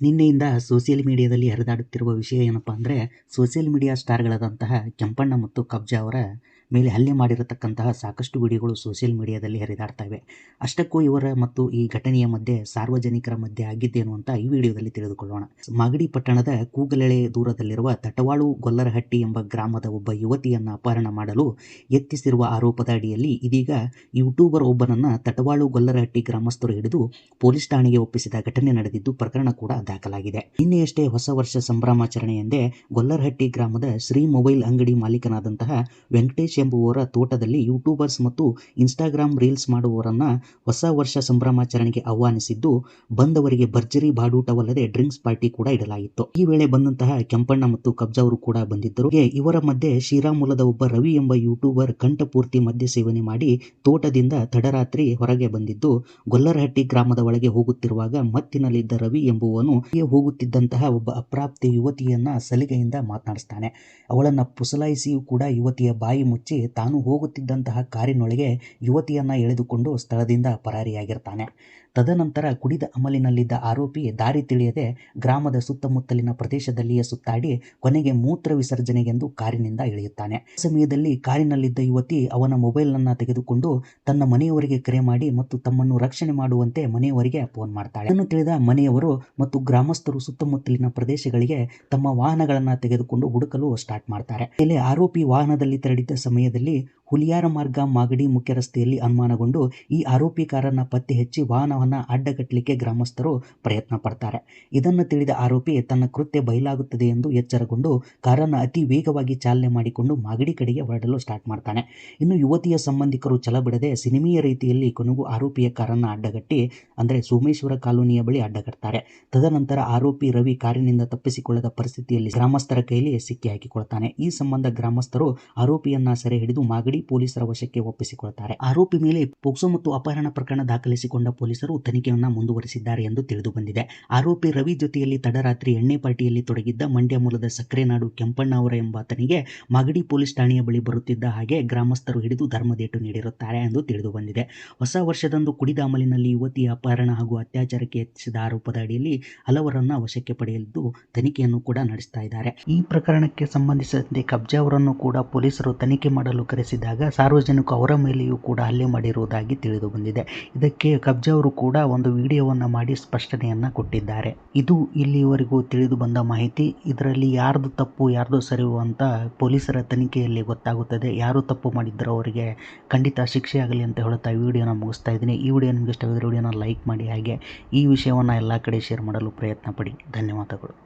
ನಿನ್ನೆಯಿಂದ ಸೋಷಿಯಲ್ ಮೀಡಿಯಾದಲ್ಲಿ ಹರಿದಾಡುತ್ತಿರುವ ವಿಷಯ ಏನಪ್ಪ ಅಂದರೆ ಸೋಷಿಯಲ್ ಮೀಡಿಯಾ ಸ್ಟಾರ್ಗಳಾದಂತಹ ಕೆಂಪಣ್ಣ ಮತ್ತು ಕಬ್ಜಾ ಅವರ ಮೇಲೆ ಹಲ್ಲೆ ಮಾಡಿರತಕ್ಕಂತಹ ಸಾಕಷ್ಟು ವಿಡಿಯೋಗಳು ಸೋಷಿಯಲ್ ಮೀಡಿಯಾದಲ್ಲಿ ಹರಿದಾಡ್ತಾ ಇವೆ. ಅಷ್ಟಕ್ಕೂ ಇವರ ಮತ್ತು ಈ ಘಟನೆಯ ಮಧ್ಯೆ ಸಾರ್ವಜನಿಕರ ಮಧ್ಯೆ ಆಗಿದ್ದೇನು ಅಂತ ಈ ವಿಡಿಯೋದಲ್ಲಿ ತಿಳಿದುಕೊಳ್ಳೋಣ. ಮಾಗಡಿ ಪಟ್ಟಣದ ಕೂಗಲೆಳೆ ದೂರದಲ್ಲಿರುವ ತಟವಾಳು ಗೊಲ್ಲರಹಟ್ಟಿ ಎಂಬ ಗ್ರಾಮದ ಒಬ್ಬ ಯುವತಿಯನ್ನು ಅಪಹರಣ ಮಾಡಲು ಯತ್ನಿಸಿರುವ ಆರೋಪದ ಅಡಿಯಲ್ಲಿ ಇದೀಗ ಯೂಟ್ಯೂಬರ್ ಒಬ್ಬನನ್ನ ತಟವಾಳು ಗೊಲ್ಲರಹಟ್ಟಿ ಗ್ರಾಮಸ್ಥರು ಹಿಡಿದು ಪೊಲೀಸ್ ಠಾಣೆಗೆ ಒಪ್ಪಿಸಿದ ಘಟನೆ ನಡೆದಿದ್ದು ಪ್ರಕರಣ ಕೂಡ ದಾಖಲಾಗಿದೆ. ನಿನ್ನೆಯಷ್ಟೇ ಹೊಸ ವರ್ಷ ಸಂಭ್ರಮಾಚರಣೆ ಎಂದೇ ಗೊಲ್ಲರಹಟ್ಟಿ ಗ್ರಾಮದ ಶ್ರೀ ಮೊಬೈಲ್ ಅಂಗಡಿ ಮಾಲೀಕನಾದಂತಹ ವೆಂಕಟೇಶ್ ಎಂಬುವರ ತೋಟದಲ್ಲಿ ಯೂಟ್ಯೂಬರ್ಸ್ ಮತ್ತು ಇನ್ಸ್ಟಾಗ್ರಾಮ್ ರೀಲ್ಸ್ ಮಾಡುವವರನ್ನ ಹೊಸ ವರ್ಷ ಸಂಭ್ರಮಾಚರಣೆಗೆ ಆಹ್ವಾನಿಸಿದ್ದು, ಬಂದವರಿಗೆ ಭರ್ಜರಿ ಬಾಡೂಟವಲ್ಲದೆ ಡ್ರಿಂಕ್ಸ್ ಪಾರ್ಟಿ ಕೂಡ ಇಡಲಾಗಿತ್ತು ಈ ವೇಳೆ ಬಂದಂತಹ ಕೆಂಪಣ್ಣ ಮತ್ತು ಕಬ್ಜಾ ಅವರು ಕೂಡ ಬಂದಿದ್ದರು. ಇವರ ಮಧ್ಯೆ ಶ್ರೀರಾಮುಲದ ಒಬ್ಬ ರವಿ ಎಂಬ ಯೂಟ್ಯೂಬರ್ ಕಂಠಪೂರ್ತಿ ಮದ್ಯ ಸೇವನೆ ಮಾಡಿ ತೋಟದಿಂದ ತಡರಾತ್ರಿ ಹೊರಗೆ ಬಂದಿದ್ದು, ಗೊಲ್ಲರಹಟ್ಟಿ ಗ್ರಾಮದ ಒಳಗೆ ಹೋಗುತ್ತಿರುವಾಗ ಮತ್ತಿನಲ್ಲಿದ್ದ ರವಿ ಎಂಬುವನು ಹೋಗುತ್ತಿದ್ದಂತಹ ಒಬ್ಬ ಅಪ್ರಾಪ್ತಿ ಯುವತಿಯನ್ನ ಸಲಿಗೆಯಿಂದ ಮಾತನಾಡಿಸ್ತಾನೆ. ಅವಳನ್ನ ಪುಸಲಾಯಿಸಿಯೂ ಕೂಡ ಯುವತಿಯ ಬಾಯಿ ಮುಚ್ಚಿ ತಾನು ಹೋಗುತ್ತಿದ್ದಂತಹ ಕಾರಿನೊಳಗೆ ಯುವತಿಯನ್ನು ಎಳೆದುಕೊಂಡು ಸ್ಥಳದಿಂದ ಪರಾರಿಯಾಗಿರ್ತಾನೆ. ತದನಂತರ ಕುಡಿದ ಅಮಲಿನಲ್ಲಿದ್ದ ಆರೋಪಿ ದಾರಿ ತಿಳಿಯದೆ ಗ್ರಾಮದ ಸುತ್ತಮುತ್ತಲಿನ ಪ್ರದೇಶದಲ್ಲಿಯೇ ಸುತ್ತಾಡಿ ಕೊನೆಗೆ ಮೂತ್ರ ವಿಸರ್ಜನೆಗೆಂದು ಕಾರಿನಿಂದ ಇಳಿಯುತ್ತಾನೆ. ಸಮಯದಲ್ಲಿ ಕಾರಿನಲ್ಲಿದ್ದ ಯುವತಿ ಅವನ ಮೊಬೈಲನ್ನು ತೆಗೆದುಕೊಂಡು ತನ್ನ ಮನೆಯವರಿಗೆ ಕರೆ ಮಾಡಿ ಮತ್ತು ತಮ್ಮನ್ನು ರಕ್ಷಣೆ ಮಾಡುವಂತೆ ಮನೆಯವರಿಗೆ ಫೋನ್ ಮಾಡ್ತಾಳೆ. ಇದನ್ನು ತಿಳಿದ ಮನೆಯವರು ಮತ್ತು ಗ್ರಾಮಸ್ಥರು ಸುತ್ತಮುತ್ತಲಿನ ಪ್ರದೇಶಗಳಿಗೆ ತಮ್ಮ ವಾಹನಗಳನ್ನು ತೆಗೆದುಕೊಂಡು ಹುಡುಕಲು ಸ್ಟಾರ್ಟ್ ಮಾಡ್ತಾರೆ. ಮೇಲೆ ಆರೋಪಿ ವಾಹನದಲ್ಲಿ ತೆರಳಿದ್ದ ಸಮಯದಲ್ಲಿ ಹುಲಿಯಾರ ಮಾರ್ಗ ಮಾಗಡಿ ಮುಖ್ಯ ರಸ್ತೆಯಲ್ಲಿ ಅನುಮಾನಗೊಂಡು ಈ ಆರೋಪಿ ಕಾರನ್ನ ಪತ್ತೆ ಹಚ್ಚಿ ವಾಹನವನ್ನ ಅಡ್ಡಗಟ್ಟಲಿಕ್ಕೆ ಗ್ರಾಮಸ್ಥರು ಪ್ರಯತ್ನ ಪಡ್ತಾರೆ. ಇದನ್ನು ತಿಳಿದ ಆರೋಪಿ ತನ್ನ ಕೃತ್ಯ ಬಯಲಾಗುತ್ತದೆ ಎಂದು ಎಚ್ಚರಗೊಂಡು ಕಾರನ್ನು ಅತಿ ವೇಗವಾಗಿ ಚಾಲನೆ ಮಾಡಿಕೊಂಡು ಮಾಗಡಿ ಕಡೆಗೆ ಹೊರಡಲು ಸ್ಟಾರ್ಟ್ ಮಾಡ್ತಾನೆ. ಇನ್ನು ಯುವತಿಯ ಸಂಬಂಧಿಕರು ಛಲ ಬಿಡದೆ ಸಿನಿಮೀಯ ರೀತಿಯಲ್ಲಿ ಕೊನೆಗೂ ಆರೋಪಿಯ ಕಾರನ್ನು ಅಡ್ಡಗಟ್ಟಿ, ಅಂದರೆ ಸೋಮೇಶ್ವರ ಕಾಲೋನಿಯ ಬಳಿ ಅಡ್ಡಗಟ್ತಾರೆ. ತದನಂತರ ಆರೋಪಿ ರವಿ ಕಾರಿನಿಂದ ತಪ್ಪಿಸಿಕೊಳ್ಳದ ಪರಿಸ್ಥಿತಿಯಲ್ಲಿ ಗ್ರಾಮಸ್ಥರ ಕೈಲಿ ಸಿಕ್ಕಿ ಹಾಕಿಕೊಳ್ತಾನೆ. ಈ ಸಂಬಂಧ ಗ್ರಾಮಸ್ಥರು ಆರೋಪಿಯನ್ನ ಸೆರೆ ಹಿಡಿದು ಮಾಗಡಿ ಪೊಲೀಸರ ವಶಕ್ಕೆ ಒಪ್ಪಿಸಿಕೊಳ್ಳುತ್ತಾರೆ ಆರೋಪಿ ಮೇಲೆ ಪೋಕ್ಸೊ ಮತ್ತು ಅಪಹರಣ ಪ್ರಕರಣ ದಾಖಲಿಸಿಕೊಂಡ ಪೊಲೀಸರು ತನಿಖೆಯನ್ನ ಮುಂದುವರಿಸಿದ್ದಾರೆ ಎಂದು ತಿಳಿದು ಬಂದಿದೆ. ಆರೋಪಿ ರವಿ ಜೊತೆಯಲ್ಲಿ ತಡರಾತ್ರಿ ಎಣ್ಣೆ ಪಾರ್ಟಿಯಲ್ಲಿ ತೊಡಗಿದ್ದ ಮಂಡ್ಯ ಮೂಲದ ಸಕ್ರೆನಾಡು ಕೆಂಪಣ್ಣ ಅವರ ಎಂಬಾತನಿಗೆ ಮಾಗಡಿ ಪೊಲೀಸ್ ಠಾಣೆಯ ಬಳಿ ಬರುತ್ತಿದ್ದ ಹಾಗೆ ಗ್ರಾಮಸ್ಥರು ಹಿಡಿದು ಧರ್ಮದೇಟು ನೀಡಿರುತ್ತಾರೆ ಎಂದು ತಿಳಿದು ಬಂದಿದೆ. ಹೊಸ ವರ್ಷದಂದು ಕುಡಿದ ಅಮಲಿನಲ್ಲಿ ಯುವತಿಯ ಅಪಹರಣ ಹಾಗೂ ಅತ್ಯಾಚಾರಕ್ಕೆ ಯತ್ನಿಸಿದ ಆರೋಪದ ಅಡಿಯಲ್ಲಿ ಹಲವರನ್ನ ವಶಕ್ಕೆ ಪಡೆಯಲಿದ್ದು ತನಿಖೆಯನ್ನು ಕೂಡ ನಡೆಸ್ತಾ ಇದ್ದಾರೆ. ಈ ಪ್ರಕರಣಕ್ಕೆ ಸಂಬಂಧಿಸಿದಂತೆ ಕಬ್ಜಾ ಅವರನ್ನು ಕೂಡ ಪೊಲೀಸರು ತನಿಖೆ ಮಾಡಲು ಕರೆಸಿದಾಗ ಸಾರ್ವಜನಿಕರು ಅವರ ಮೇಲೆಯೂ ಕೂಡ ಹಲ್ಲೆ ಮಾಡಿರುವುದಾಗಿ ತಿಳಿದು ಬಂದಿದೆ ಇದಕ್ಕೆ ಕಬ್ಜಾ ಅವರು ಕೂಡ ಒಂದು ವಿಡಿಯೋವನ್ನು ಮಾಡಿ ಸ್ಪಷ್ಟನೆಯನ್ನ ಕೊಟ್ಟಿದ್ದಾರೆ. ಇದು ಇಲ್ಲಿವರೆಗೂ ತಿಳಿದು ಬಂದ ಮಾಹಿತಿ. ಇದರಲ್ಲಿ ಯಾರ್ದು ತಪ್ಪು, ಯಾರ್ದು ಸರಿವು ಅಂತ ಪೊಲೀಸರ ತನಿಖೆಯಲ್ಲಿ ಗೊತ್ತಾಗುತ್ತದೆ. ಯಾರು ತಪ್ಪು ಮಾಡಿದ್ದರೂ ಅವರಿಗೆ ಖಂಡಿತ ಶಿಕ್ಷೆ ಆಗಲಿ ಅಂತ ಹೇಳುತ್ತಾ ಈ ವಿಡಿಯೋನ ಮುಗಿಸ್ತಾ ಇದ್ದೀನಿ. ಈ ವಿಡಿಯೋ ನಿಮಗೆ ಇಷ್ಟವಾದರೆ ವಿಡಿಯೋನ ಲೈಕ್ ಮಾಡಿ ಹಾಗೆ ಈ ವಿಷಯವನ್ನು ಎಲ್ಲ ಕಡೆ ಶೇರ್ ಮಾಡಲು ಪ್ರಯತ್ನ ಪಡಿ. ಧನ್ಯವಾದಗಳು.